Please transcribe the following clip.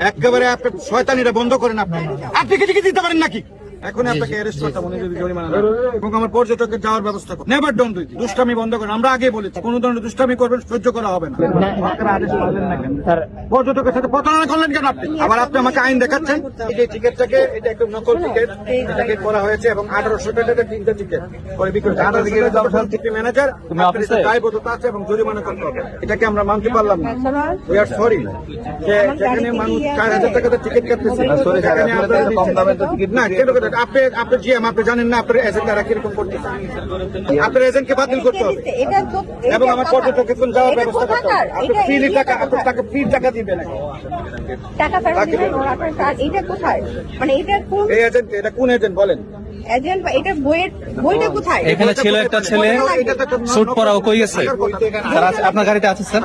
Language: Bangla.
একেবারে আপনি শয়তানিটা বন্ধ করেন আপনি আপনি কি কিছু দিতে পারেন নাকি? এখন আপনাকে অ্যারেস্ট করতাম উনি যদি জরিমানা না এবং আমার পর্যটকের যাওয়ার ব্যবস্থা করুন। নেভার ডোন্ট দুই দুষ্টামি বন্ধ করেন। আমরা আগে বলেছি কোনো ধরনের দুষ্টামি করবেন সহ্য করা হবে না? পর্যটকের সাথে প্রতারণা করলেন কেন আপনি? আবার আপনি আমাকে আইন দেখাচ্ছেন? এই যে টিকিটটাকে এটা একটা নকল টিকিট এটাকে করা হয়েছে এবং আঠারোশো টাকাতে তিনটা টিকিট করে বিক্রি টিকিট। ম্যানেজার দায়বদ্ধতা আছে এবং জরিমানা করতে হবে। এটাকে আমরা মানতে পারলাম না। উই আর সরি যে যেখানে মানুষ চার হাজার টাকাতে টিকিট কাটতেছে সেখানে আপনারা কম দামে টিকিট না কেন কথা আপনি আপনি জিএম আপনি জানেন না আপনার এজেন্টরা কীরকম করতেছে? আপনার এজেন্টকে বাতিল করতে হবে। এবং আমার পর্যটক এখন যাওয়ার ব্যবস্থা করতে হবে? আপনি ফ্রি টাকা আপনি টাকা ফ্রি টাকা দিবেন টাকা ফেরত দিবেন আপনার এটা কোথায়? মানে এটা কোন এই এজেন্ট এটা কোন এজেন্ট বলেন? এজেন্ট এটা বইয়ের বইটা কোথায়? এখানে ছিল একটা ছেলে স্যুট পরা ও কই গেছে? আপনার গাড়িতে আছে। স্যার?